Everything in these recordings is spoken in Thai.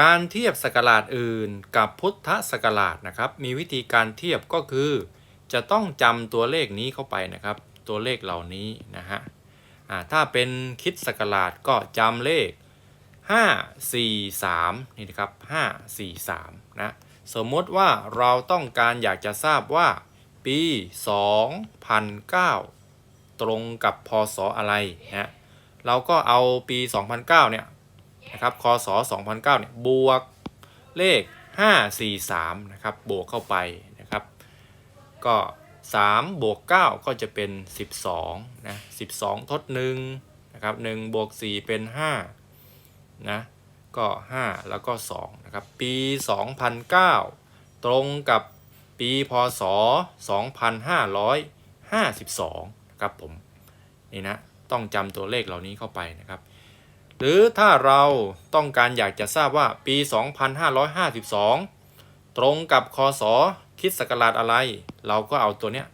การเทียบศักราชอื่นกับพุทธศักราชนะครับ มีวิธีการเทียบก็คือ จะต้องจำตัวเลขนี้เข้าไปนะครับ ตัวเลขเหล่านี้นะฮะถ้าเป็นคิดศักราชก็จำเลข 5 4 3 นี่นะครับ 5 4 3 นะ สมมติว่าเราต้องการอยากจะทราบว่า ปี 2009 ตรงกับพศอะไรนะเราก็เอาปี 2009 เนี่ย นะครับคศ2009เนี่ยบวกเลข 543นะครับบวกเข้าไปนะครับ ก็ 3 บวก 9 ก็จะเป็น 12นะ12 ทด1นะครับ1บวก 4 เป็น5นะก็ 5 แล้วก็2นะครับปี 2009 ตรงกับปีพศ 2552นะครับผมนี่นะต้องจำตัวเลขเหล่านี้เข้าไปนะครับ หรือถ้าเราต้องการอยากจะทราบว่าปี 2552 ตรงกับคศคิดศักราชอะไร เราก็เอาตัวเนี้ย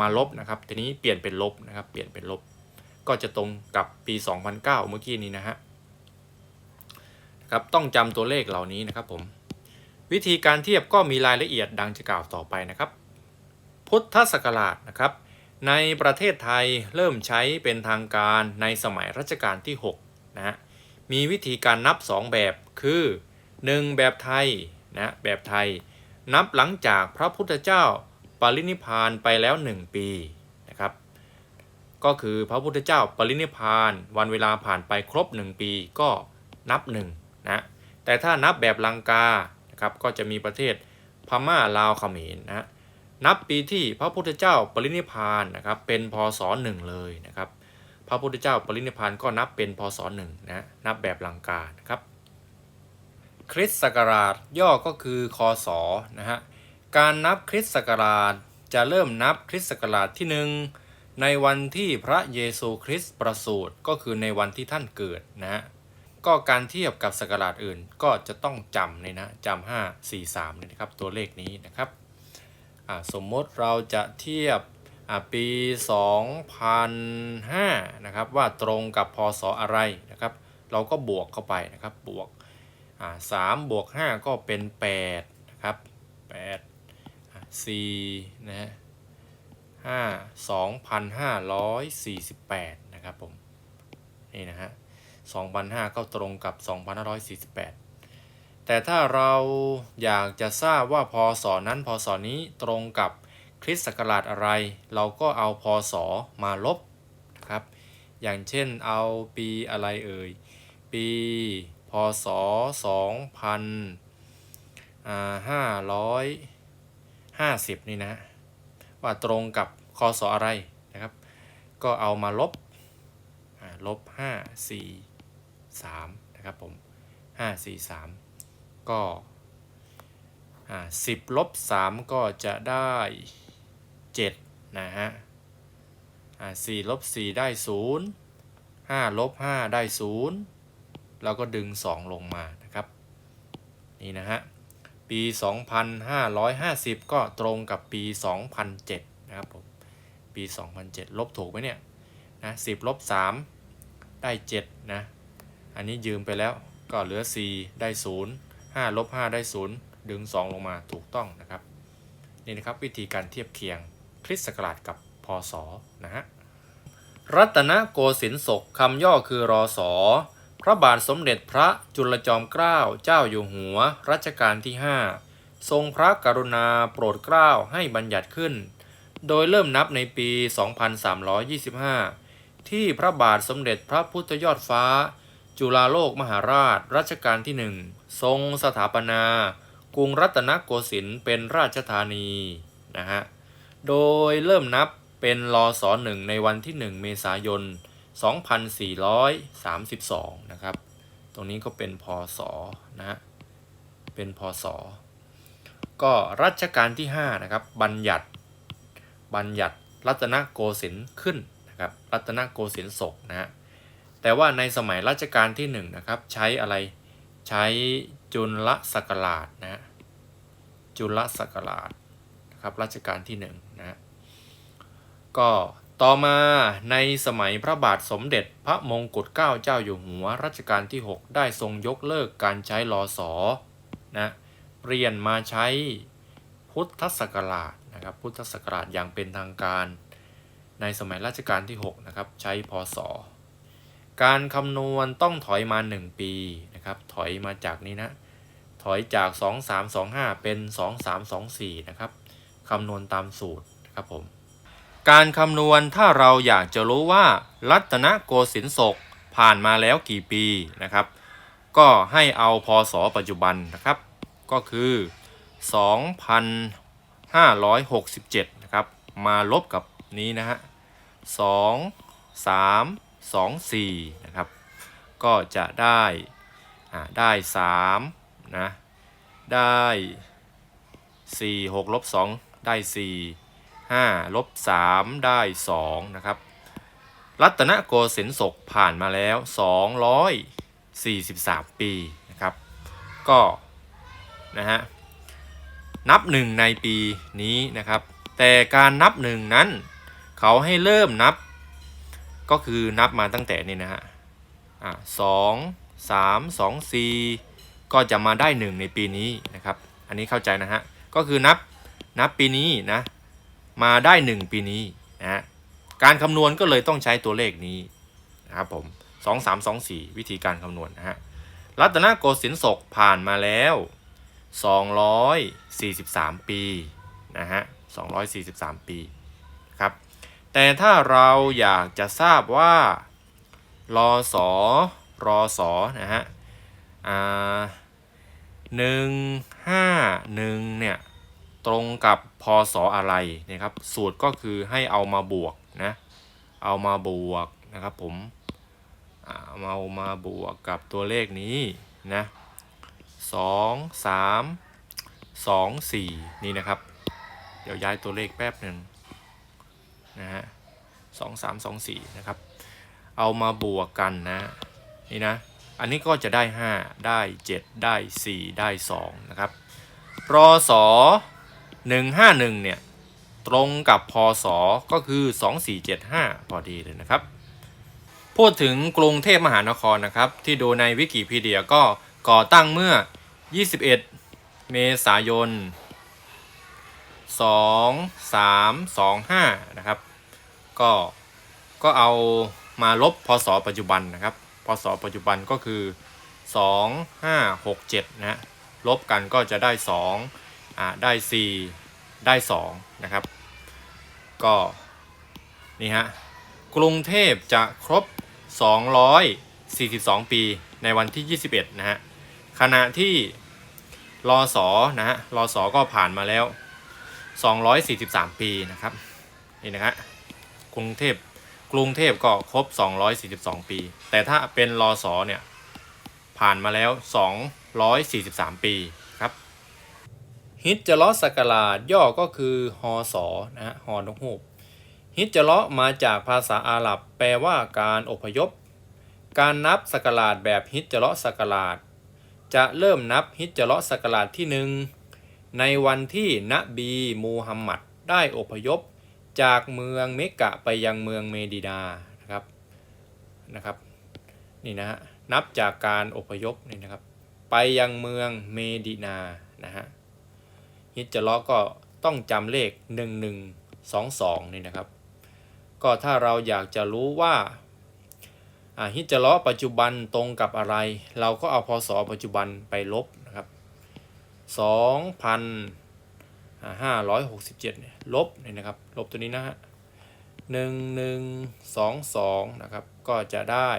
มาลบนะครับ ทีนี้เปลี่ยนเป็นลบนะครับ เปลี่ยนเป็นลบ ก็จะตรงกับปี 2009 เมื่อกี้นี้นะฮะครับต้องจำตัวเลขเหล่านี้นะครับผม วิธีการเทียบก็มีรายละเอียดดังจะกล่าวต่อไปนะครับ พุทธศักราชนะครับ ในประเทศไทยเริ่มใช้เป็นทางการในสมัยรัชกาลที่ 6 นะมีวิธีการนับ 2 แบบคือ 1 แบบไทยนะแบบไทย นับหลังจากพระพุทธเจ้าปรินิพานไปแล้ว 1 ปีนะครับก็คือพระพุทธเจ้าปรินิพานวันเวลาผ่านไปครบ 1 ปีก็นับ1นะแต่ถ้านับแบบลังกานะครับก็จะมีประเทศพม่าลาวเขมรนะนับปีที่พระพุทธเจ้าปรินิพพานนะครับเป็นพศหนึ่งเลยนะครับ พระพุทธเจ้าปรินิพพานก็นับเป็นพศหนึ่งนะนับแบบลังกานะครับ คริสต์ศักราชย่อก็คือคศนะฮะการนับคริสต์ศักราชจะเริ่มนับคริสต์ศักราชที่หนึ่งในวันที่พระเยซูคริสต์ประสูติก็คือในวันที่ท่านเกิดนะฮะก็การเทียบกับศักราชอื่นก็จะต้องจำเลยนะจำห้าสี่สามเลยนะครับตัวเลขนี้นะครับสมมติเราจะเทียบ ปี 2005 นะครับ ว่าตรงกับพศอะไรนะครับ เราก็บวกเข้าไปนะครับบวกสามบวก5ก็เป็น8นะครับ8อ่าสี่นะฮะห้าสองพันห้าร้อยสี่สิบแปดนะครับผมนี่นะฮะ2005ก็ตรงกับ2548แต่ถ้าเราอยากจะทราบว่าพศนั้นพศนี้ตรงกับ คริสต์ศักราชอะไร เราก็เอาพศมาลบนะครับ อย่างเช่นเอาปีอะไรเอ่ย ปีพศ 2550 นี่นะ ว่าตรงกับคศอะไรนะครับ ก็เอามาลบลบห้าสี่สามนะครับผมห้าสี่สามก็สิบลบสามก็จะได้ เจ็ดนะฮะสี่ลบสี่ได้ศูนย์ห้าลบห้าได้ศูนย์แล้วก็ดึงสองลงมานะครับ นี่นะฮะ ปี 2550 ก็ตรงกับปี 2007 นะครับผม ปี 2007 ลบถูกไหมเนี่ย นะ10ลบ3ได้ 7 นะ อันนี้ยืมไปแล้วก็เหลือ 4 ได้ 0 5ลบ5ได้ 0 ดึง 2 ลงมาถูกต้องนะครับ นี่นะครับวิธีการเทียบเคียง คริสต์ศักราชกับพศนะฮะรัตนโกสินทร์ศกคำย่อคือรอสอพระบาทสมเด็จพระจุลจอมเกล้าเจ้าอยู่หัวรัชกาลที่ 5 ทรงพระกรุณาโปรดเกล้าให้บัญญัติขึ้น โดยเริ่มนับในปี 2325 ที่พระบาทสมเด็จพระพุทธยอดฟ้า จุฬาโลกมหาราชรัชกาลที่หนึ่งทรงสถาปนา กรุงรัตนโกสินทร์เป็นราชธานีนะฮะ โดยเริ่มนับเป็นรอสอหนึ่งในวันที่ 1 เมษายน 2432 นะครับ ตรงนี้ก็เป็นพศนะฮะเป็นพศ ก็รัชกาลที่ 5 นะครับ บัญญัติ บัญญัติรัตนโกสินทร์ขึ้นนะครับ รัตนโกสินทร์ศกนะฮะ แต่ว่าในสมัยรัชกาลที่ 1 นะครับ ใช้อะไร ใช้จุลศักราชนะฮะจุลศักราชนะครับ รัชกาลที่ 1 นะก็ต่อมาในสมัยพระบาทสมเด็จพระมงกุฎเกล้าเจ้าอยู่หัวรัชกาลที่ 6 ได้ทรงยกเลิกการใช้ลอสอนะเปลี่ยนมาใช้พุทธศักราชนะครับพุทธศักราชอย่างเป็นทางการ ในสมัยรัชกาลที่ 6 นะครับ ใช้พศ การคำนวณต้องถอยมา 1 ปีนะครับถอยมาจากนี้นะถอยจาก 2325 เป็น 2324 นะครับคำนวณตามสูตร ครับผม การคำนวณถ้าเราอยากจะรู้ว่ารัตนโกสินทร์ศกผ่านมาแล้วกี่ปีนะครับ ก็ให้เอาพศปัจจุบันนะครับ ก็คือ 2,567 นะครับ มาลบกับนี้นะฮะ 2 3 2 4 นะครับ ก็จะได้ได้ 3 นะ ได้ 4 6ลบ2ได้ 4 5ลบ3ได้2นะครับ รัตนโกสินทร์ศกผ่านมาแล้ว 243 ปีนะครับ ก็นะฮะนับหนึ่งในปีนี้นะครับ แต่การนับหนึ่งนั้น เขาให้เริ่มนับ ก็คือนับมาตั้งแต่นี่นะฮะอ่าสองสามสองสี่ก็จะมาได้หนึ่งในปีนี้นะครับ อันนี้เข้าใจนะฮะ ก็คือนับนับปีนี้นะ มาได้หนึ่งปีนี้นะฮะการคำนวณก็เลยต้องใช้ตัวเลขนี้นะครับผมสองสามสองสี่วิธีการคำนวณนะฮะรัตนโกสินทร์ศกผ่านมาแล้ว 243 ปีนะฮะ243 ปีครับแต่ถ้าเราอยากจะทราบว่ารอสอรอสอนะฮะอ่าหนึ่งห้าหนึ่งเนี่ย ตรงกับพศอะไรนะครับ สูตรก็คือให้เอามาบวกนะเอามาบวกนะครับผมเอามาบวกกับตัวเลขนี้นะสองสามสองสี่นี่นะครับ เดี๋ยวย้ายตัวเลขแป๊บหนึ่งนะฮะสองสามสองสี่นะครับ เอามาบวกกันนะนี่นะ อันนี้ก็จะได้ 5 ได้ 7 ได้ 4 ได้ 2 นะครับรอสอ 151 เนี่ย ตรงกับพศก็คือ 2475 พอดีเลยนะครับ พูดถึงกรุงเทพมหานครนะครับ ที่ดูในวิกิพีเดียก็ก่อตั้งเมื่อ 21 เมษายน 2325 นะครับ ก็ก็เอามาลบพศปัจจุบันนะครับ พศปัจจุบันก็คือ 2567 นะฮะ ลบกันก็จะได้2อ่า ได้4ได้ 2 นะครับ ก็นี่ฮะกรุงเทพจะครบ 242 ปีในวันที่ 21 นะฮะ ขณะที่รอสอนะฮะรอสอก็ผ่านมาแล้ว 243 ปีนะครับ นี่นะฮะกรุงเทพกรุงเทพก็ครบ 242 ปี แต่ถ้าเป็นรอสอเนี่ยผ่านมาแล้ว 243 ปี ฮิจจลอสกราชย่อก็คือฮอสอนะฮะฮอนกฮูกฮิจจลอมาจากภาษาอาหรับ แปลว่าการอพยพ การนับสกราชแบบฮิจจลอสกราชจะเริ่มนับฮิจจลอสกราชที่หนึ่งในวันที่นบีมูฮัมหมัดได้อพยพ จากเมืองเมกะไปยังเมืองเมดินานะครับนะครับนี่นะฮะนับจากการอพยพนี่นะครับ ไปยังเมืองเมดินานะฮะ ฮิจจาระก็ต้องจำเลข 1122 นี่นะครับ ก็ถ้าเราอยากจะรู้ว่าฮิจจาระปัจจุบันตรงกับอะไร เราก็เอาพศปัจจุบันไปลบนะครับ 2,567เนี่ยลบนี่นะครับ ลบตัวนี้นะฮะ1122นะครับก็จะได้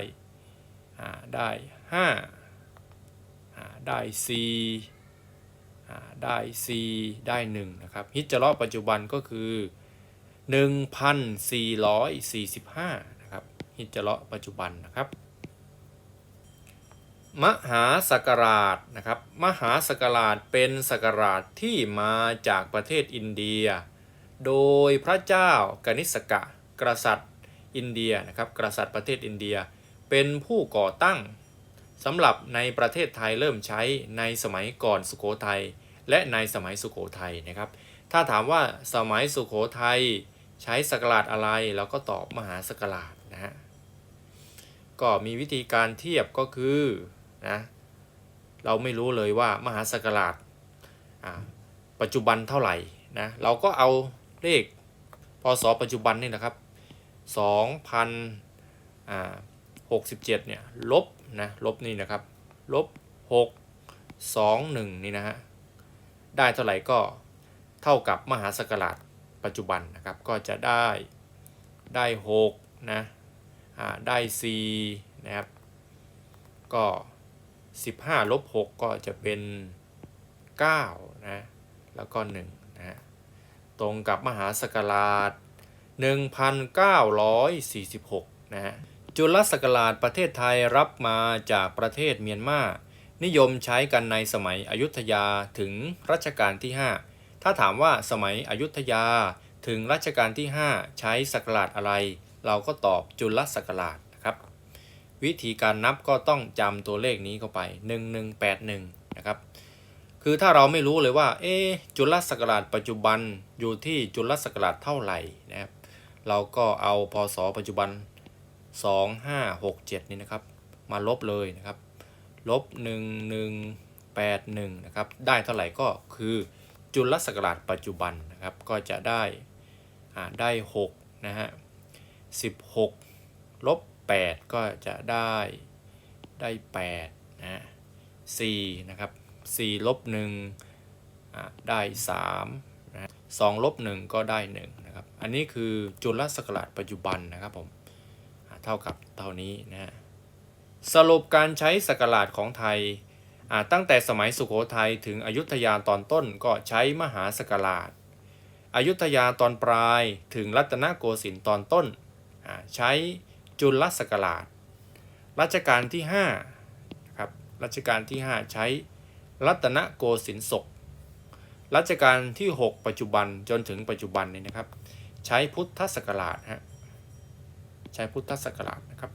ได้ห้าได้สี่ ได้สี่ได้หนึ่งนะครับฮิจจาระปัจจุบันก็คือหนึ่งพันสี่ร้อยสี่สิบห้านะครับฮิจจาระปัจจุบันนะครับ มหาสักราชนะครับมหาสักราชเป็นสักราชที่มาจากประเทศอินเดีย โดยพระเจ้ากนิสกะกษัตริย์อินเดียนะครับกษัตริย์ประเทศอินเดีย เป็นผู้ก่อตั้ง สำหรับในประเทศไทยเริ่มใช้ในสมัยก่อนสุโขทัยและในสมัยสุโขทัยนะครับ ถ้าถามว่าสมัยสุโขทัยใช้ศักราชอะไรเราก็ตอบมหาศักราชนะฮะก็มีวิธีการเทียบก็คือนะเราไม่รู้เลยว่ามหาศักราชปัจจุบันเท่าไหร่นะเราก็เอาเลขพศปัจจุบันนี่นะครับ2,000 67เนี่ยลบ นะลบนี่นะครับลบ6 2 1 นี่นะฮะได้เท่าไหร่ก็เท่ากับมหาศักราชปัจจุบันนะครับก็จะได้ได้6นะอ่าได้4นะครับก็ 15ลบ6ก็จะเป็น9นะแล้วก็1นะฮะตรงกับมหาศักราช1946นะฮะ จุลศักราชประเทศไทยรับมาจากประเทศเมียนมานิยมใช้กันในสมัยอยุธยาถึงรัชกาลที่ 5 ถ้าถามว่าสมัยอยุธยาถึงรัชกาลที่ 5 ใช้ศักราชอะไร เราก็ตอบจุลศักราชนะครับ วิธีการนับก็ต้องจำตัวเลขนี้เข้าไป 1181 นะครับ คือถ้าเราไม่รู้เลยว่า เอ๊จุลศักราชปัจจุบันอยู่ที่จุลศักราชเท่าไหร่นะครับ เราก็เอาพศปัจจุบัน 2567 นี่นะครับ มาลบเลยนะครับ ลบ 1181 นะครับ ได้เท่าไหร่ก็คือจุลศักราชปัจจุบันนะครับ ก็จะได้อ่าได้ 6 นะฮะ 16 ลบ 8 ก็จะได้ได้ 8 นะฮะ4นะครับ 4 ลบ1อ่าได้3นะ2ลบ1ก็ได้ 1 นะครับ อันนี้คือจุลศักราชปัจจุบันนะครับผม เท่ากับเท่านี้นะฮะสรุปการใช้ศักราชของไทยอ่าตั้งแต่สมัยสุโขทัยถึงอยุธยาตอนต้นก็ใช้มหาศักราชอยุธยาตอนปลายถึงรัตนโกสินทร์ตอนต้น ใช้จุลศักราชรัชกาลที่5ครับรัชกาลที่ 5 ใช้รัตนโกสินทร์ศกรัชกาลที่ 6 ปัจจุบันจนถึงปัจจุบันนี้นะครับ ใช้พุทธศักราชฮะ ใช้พุทธศักราชนะครับ